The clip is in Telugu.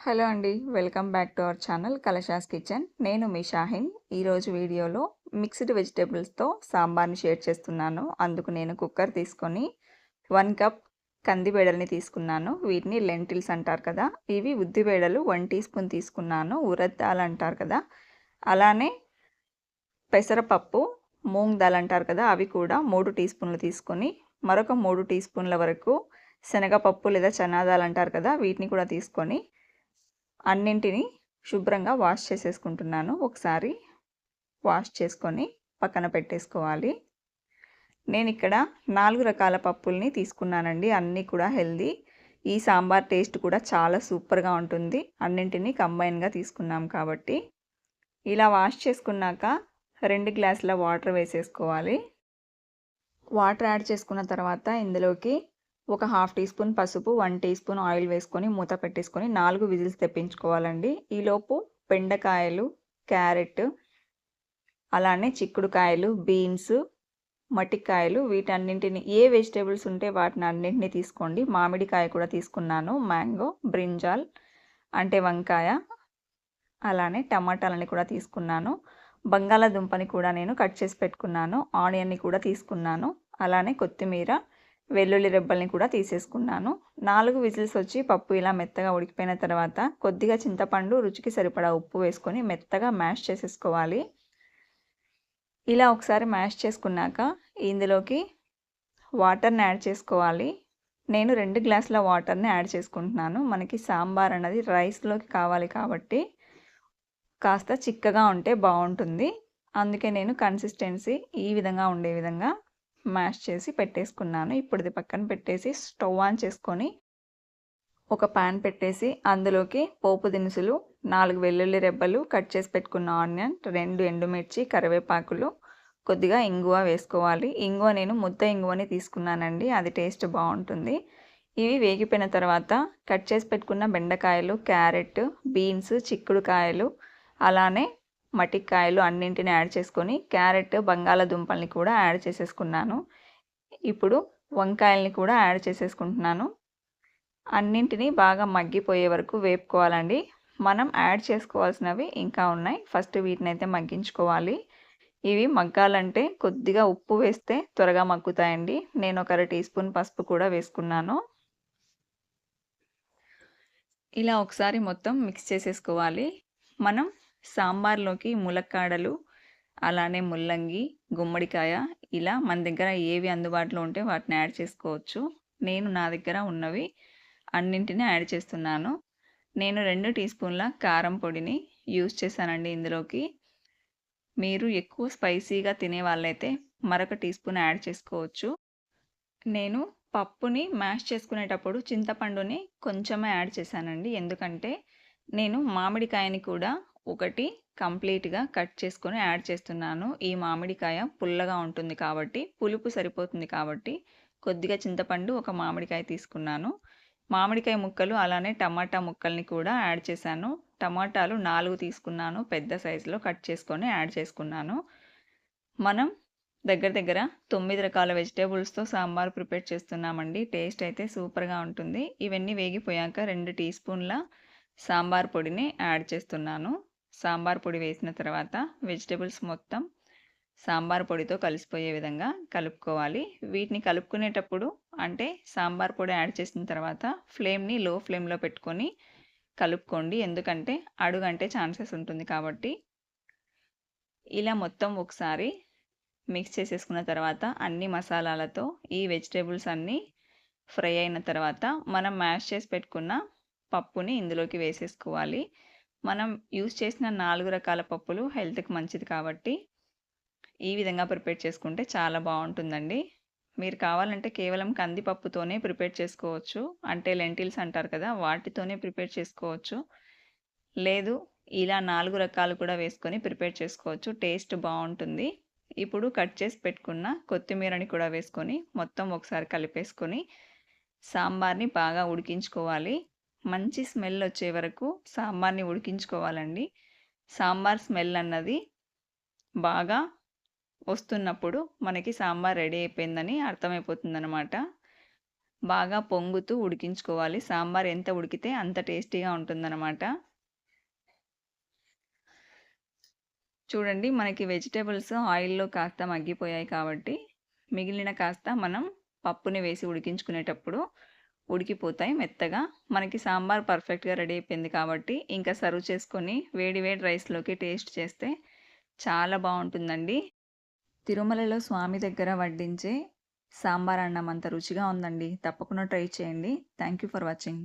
హలో అండి welcome back to our channel Kalasha's kitchen. నేను మీ షాహిన్. ఈరోజు వీడియోలో మిక్స్డ్ వెజిటేబుల్స్తో సాంబార్ని షేర్ చేస్తున్నాను. అందుకు నేను కుక్కర్ తీసుకొని వన్ కప్ కందిబేడల్ని తీసుకున్నాను. వీటిని లెంటిల్స్ అంటారు కదా ఇవి ఉద్దిబేడలు వన్ టీ స్పూన్ తీసుకున్నాను. ఉరద్దాలు అంటారు కదా అలానే పెసరపప్పు మూంగ్ దాల్ అంటారు కదా అవి కూడా మూడు టీ స్పూన్లు తీసుకొని మరొక మూడు టీ స్పూన్ల వరకు శనగపప్పు లేదా చనాదాలు అంటారు కదా వీటిని కూడా తీసుకొని అన్నింటిని శుభ్రంగా వాష్ చేసేసుకుంటున్నాను. ఒకసారి వాష్ చేసుకొని పక్కన పెట్టేసుకోవాలి. నేను ఇక్కడ నాలుగు రకాల పప్పుల్ని తీసుకున్నానండి. అన్నీ కూడా హెల్దీ. ఈ సాంబార్ టేస్ట్ కూడా చాలా సూపర్గా ఉంటుంది. అన్నింటినీ కంబైన్గా తీసుకున్నాం కాబట్టి. ఇలా వాష్ చేసుకున్నాక రెండు గ్లాసుల వాటర్ వేసేసుకోవాలి. వాటర్ యాడ్ చేసుకున్న తర్వాత ఇందులోకి ఒక హాఫ్ టీ స్పూన్ పసుపు వన్ టీ స్పూన్ ఆయిల్ వేసుకొని మూత పెట్టేసుకొని నాలుగు విజిల్స్ తెప్పించుకోవాలండి. ఈలోపు బెండకాయలు క్యారెట్ అలానే చిక్కుడుకాయలు బీన్స్ మట్టికాయలు వీటన్నింటిని ఏ వెజిటేబుల్స్ ఉంటే వాటిని అన్నింటినీ తీసుకోండి. మామిడికాయ కూడా తీసుకున్నాను మ్యాంగో బ్రింజాల్ అంటే వంకాయ అలానే టమాటాలని కూడా తీసుకున్నాను. బంగాళాదుంపని కూడా నేను కట్ చేసి పెట్టుకున్నాను ఆనియన్ని కూడా తీసుకున్నాను అలానే కొత్తిమీర వెల్లుల్లి రెబ్బల్ని కూడా తీసేసుకున్నాను. నాలుగు విజిల్స్ వచ్చి పప్పు ఇలా మెత్తగా ఉడికిపోయిన తర్వాత కొద్దిగా చింతపండు రుచికి సరిపడా ఉప్పు వేసుకొని మెత్తగా మ్యాష్ చేసేసుకోవాలి. ఇలా ఒకసారి మ్యాష్ చేసుకున్నాక ఇందులోకి వాటర్ని యాడ్ చేసుకోవాలి. నేను రెండు గ్లాసుల వాటర్ని యాడ్ చేసుకుంటున్నాను. మనకి సాంబార్ అన్నది రైస్లోకి కావాలి కాబట్టి కాస్త చిక్కగా ఉంటే బాగుంటుంది. అందుకే నేను కన్సిస్టెన్సీ ఈ విధంగా ఉండే విధంగా మ్యాష్ చేసి పెట్టేసుకున్నాను. ఇప్పుడు ఇది పక్కన పెట్టేసి స్టవ్ ఆన్ చేసుకొని ఒక పాన్ పెట్టేసి అందులోకి పోపు దినుసులు నాలుగు వెల్లుల్లి రెబ్బలు కట్ చేసి పెట్టుకున్న ఆనియన్ రెండు ఎండుమిర్చి కరివేపాకులు కొద్దిగా ఇంగువ వేసుకోవాలి. ఇంగువ నేను ముద్ద ఇంగువని తీసుకున్నానండి. అది టేస్ట్ బాగుంటుంది. ఇవి వేగిపోయిన తర్వాత కట్ చేసి పెట్టుకున్న బెండకాయలు క్యారెట్ బీన్స్ చిక్కుడుకాయలు అలానే మటికాయలు అన్నింటిని యాడ్ చేసుకొని క్యారెట్ బంగాళదుంపల్ని కూడా యాడ్ చేసేసుకున్నాను. ఇప్పుడు వంకాయల్ని కూడా యాడ్ చేసేసుకుంటున్నాను. అన్నింటినీ బాగా మగ్గిపోయే వరకు వేపుకోవాలండి. మనం యాడ్ చేసుకోవాల్సినవి ఇంకా ఉన్నాయి. ఫస్ట్ వీటిని అయితే మగ్గించుకోవాలి. ఇవి మగ్గాలంటే కొద్దిగా ఉప్పు వేస్తే త్వరగా మగ్గుతాయండి. నేను ఒక టీ స్పూన్ పసుపు కూడా వేసుకున్నాను. ఇలా ఒకసారి మొత్తం మిక్స్ చేసేసుకోవాలి. మనం సాంబార్లోకి ములక్కాడలు అలానే ముల్లంగి గుమ్మడికాయ ఇలా మన దగ్గర ఏవి అందుబాటులో ఉంటే వాటిని యాడ్ చేసుకోవచ్చు. నేను నా దగ్గర ఉన్నవి అన్నింటిని యాడ్ చేస్తున్నాను. నేను రెండు టీ స్పూన్ల కారం పొడిని యూజ్ చేశానండి ఇందులోకి. మీరు ఎక్కువ స్పైసీగా తినే వాళ్ళైతే మరొక టీ స్పూన్ యాడ్ చేసుకోవచ్చు. నేను పప్పుని మ్యాష్ చేసుకునేటప్పుడు చింతపండుని కొంచెమే యాడ్ చేశానండి. ఎందుకంటే నేను మామిడికాయని కూడా ఒకటి కంప్లీట్గా కట్ చేసుకొని యాడ్ చేస్తున్నాను. ఈ మామిడికాయ పుల్లగా ఉంటుంది కాబట్టి పులుపు సరిపోతుంది కాబట్టి కొద్దిగా చింతపండు ఒక మామిడికాయ తీసుకున్నాను. మామిడికాయ ముక్కలు అలానే టమాటా ముక్కల్ని కూడా యాడ్ చేశాను. టమాటాలు నాలుగు తీసుకున్నాను. పెద్ద సైజులో కట్ చేసుకొని యాడ్ చేసుకున్నాను. మనం దగ్గర దగ్గర తొమ్మిది రకాల వెజిటేబుల్స్తో సాంబార్ ప్రిపేర్ చేస్తున్నామండి. టేస్ట్ అయితే సూపర్గా ఉంటుంది. ఇవన్నీ వేగిపోయాక రెండు టీ స్పూన్ల సాంబార్ పొడిని యాడ్ చేస్తున్నాను. సాంబార్ పొడి వేసిన తర్వాత వెజిటేబుల్స్ మొత్తం సాంబార్ పొడితో కలిసిపోయే విధంగా కలుపుకోవాలి. వీటిని కలుపుకునేటప్పుడు అంటే సాంబార్ పొడి యాడ్ చేసిన తర్వాత ఫ్లేమ్ని లో ఫ్లేమ్లో పెట్టుకొని కలుపుకోండి. ఎందుకంటే అడుగంటే ఛాన్సెస్ ఉంటుంది కాబట్టి. ఇలా మొత్తం ఒకసారి మిక్స్ చేసేసుకున్న తర్వాత అన్ని మసాలాలతో ఈ వెజిటేబుల్స్ అన్నీ ఫ్రై అయిన తర్వాత మనం మ్యాష్ చేసి పెట్టుకున్న పప్పుని ఇందులోకి వేసేసుకోవాలి. మనం యూస్ చేసిన నాలుగు రకాల పప్పులు హెల్త్కి మంచిది కాబట్టి ఈ విధంగా ప్రిపేర్ చేసుకుంటే చాలా బాగుంటుందండి. మీరు కావాలంటే కేవలం కందిపప్పుతోనే ప్రిపేర్ చేసుకోవచ్చు. అంటే లెంటిల్స్ అంటారు కదా వాటితోనే ప్రిపేర్ చేసుకోవచ్చు. లేదు ఇలా నాలుగు రకాలు కూడా వేసుకొని ప్రిపేర్ చేసుకోవచ్చు. టేస్ట్ బాగుంటుంది. ఇప్పుడు కట్ చేసి పెట్టుకున్న కొత్తిమీరని కూడా వేసుకొని మొత్తం ఒకసారి కలిపేసుకొని సాంబార్ని బాగా ఉడికించుకోవాలి. మంచి స్మెల్ వచ్చే వరకు సాంబార్ని ఉడికించుకోవాలండి. సాంబార్ స్మెల్ అన్నది బాగా వస్తున్నప్పుడు మనకి సాంబార్ రెడీ అయిపోయిందని అర్థమైపోతుందన్నమాట. బాగా పొంగుతూ ఉడికించుకోవాలి. సాంబార్ ఎంత ఉడికితే అంత టేస్టీగా ఉంటుందన్నమాట. చూడండి మనకి వెజిటేబుల్స్ ఆయిల్లో కాస్త మగ్గిపోయాయి కాబట్టి మిగిలిన కాస్త మనం పప్పుని వేసి ఉడికించుకునేటప్పుడు ఉడికిపోతాయి మెత్తగా. మనకి సాంబార్ పర్ఫెక్ట్గా రెడీ అయిపోయింది కాబట్టి ఇంకా సర్వ్ చేసుకొని వేడి వేడి రైస్లోకి టేస్ట్ చేస్తే చాలా బాగుంటుందండి. తిరుమలలో స్వామి దగ్గర వడ్డించే సాంబార్ అన్నం అంత రుచిగా ఉందండి. తప్పకుండా ట్రై చేయండి. Thank you for watching.